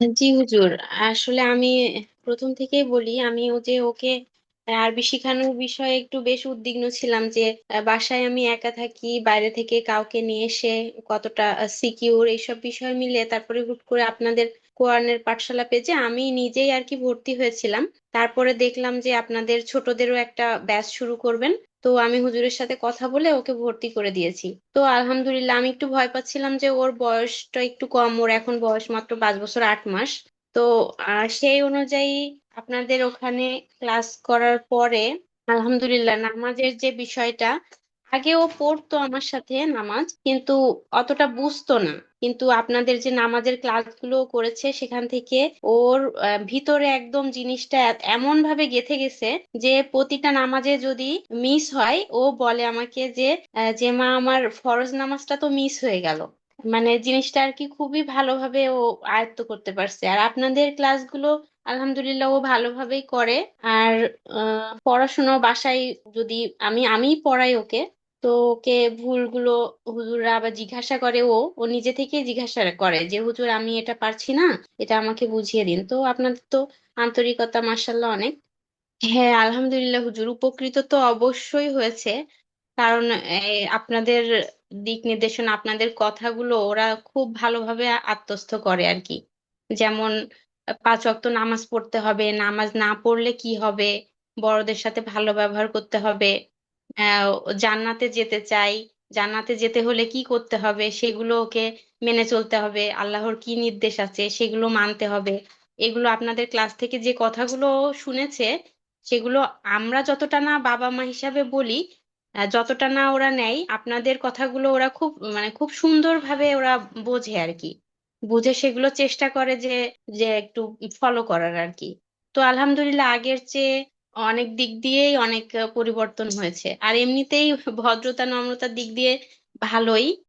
জি, হুজুর। আসলে আমি প্রথম থেকেই বলি, আমি ও যে ওকে আরবি শিখানোর বিষয়ে একটু বেশ উদ্বিগ্ন ছিলাম যে বাসায় আমি একা থাকি, বাইরে থেকে কাউকে নিয়ে এসে কতটা সিকিউর এইসব বিষয় মিলে তারপরে হুট করে আপনাদের কোরআনের পাঠশালা পেজে আমি নিজেই আর কি ভর্তি হয়েছিলাম। তারপরে দেখলাম যে আপনাদের ছোটদেরও একটা ব্যাচ শুরু করবেন। তো আমি হুজুরের সাথে কথা বলে ওকে ভর্তি করে দিয়েছি। তো আলহামদুলিল্লাহ আমি একটু ভয় পাচ্ছিলাম যে ওর বয়সটা একটু কম, ওর এখন বয়স মাত্র পাঁচ বছর আট মাস। তো সেই অনুযায়ী আপনাদের ওখানে ক্লাস করার পরে আলহামদুলিল্লাহ নামাজের যে বিষয়টা আগে ও পড়তো আমার সাথে নামাজ, কিন্তু অতটা বুঝতো না। কিন্তু আপনাদের যে নামাজের ক্লাসগুলো করেছে, সেখান থেকে ওর ভিতরে একদম জিনিসটা এমন ভাবে গেঁথে গেছে যে, প্রতিটা নামাজে যদি মিস হয়, ও বলে আমাকে যে যে, মা, আমার ফরজ নামাজটা তো মিস হয়ে গেল। মানে জিনিসটা আর কি খুবই ভালোভাবে ও আয়ত্ত করতে পারছে। আর আপনাদের ক্লাসগুলো আলহামদুলিল্লাহ ও ভালোভাবেই করে। আর পড়াশোনা বাসায় যদি আমি আমি পড়াই ওকে। তো ওকে ভুলগুলো হুজুররা আবার জিজ্ঞাসা করে, ও ও নিজে থেকেই জিজ্ঞাসা করে যে, হুজুর, আমি এটা পারছি না, এটা আমাকে বুঝিয়ে দিন। তো আপনাদের তো আন্তরিকতা মাশাআল্লাহ অনেক। হ্যাঁ আলহামদুলিল্লাহ হুজুর, উপকৃত তো অবশ্যই হয়েছে। কারণ আপনাদের দিক নির্দেশনা, আপনাদের কথাগুলো ওরা খুব ভালোভাবে আত্মস্থ করে আর কি। যেমন, পাঁচ ওয়াক্ত নামাজ পড়তে হবে, নামাজ না পড়লে কি হবে? বড়দের সাথে ভালো ব্যবহার করতে হবে। আহ, জান্নাতে যেতে চাই। জান্নাতে যেতে হলে কি করতে হবে? সেগুলো ওকে মেনে চলতে হবে। আল্লাহর কি নির্দেশ আছে সেগুলো মানতে হবে। এগুলো আপনাদের ক্লাস থেকে যে কথাগুলো শুনেছে, সেগুলো আমরা যতটা না বাবা মা হিসাবে বলি যতটা না ওরা নেয়, আপনাদের কথাগুলো ওরা খুব মানে খুব সুন্দরভাবে ওরা বোঝে আর কি। বুঝে সেগুলো চেষ্টা করে যে যে একটু ফলো করার আর কি। তো আলহামদুলিল্লাহ আগের চেয়ে অনেক দিক দিয়েই অনেক পরিবর্তন হয়েছে। আর এমনিতেই ভদ্রতা নম্রতার দিক দিয়ে ভালোই।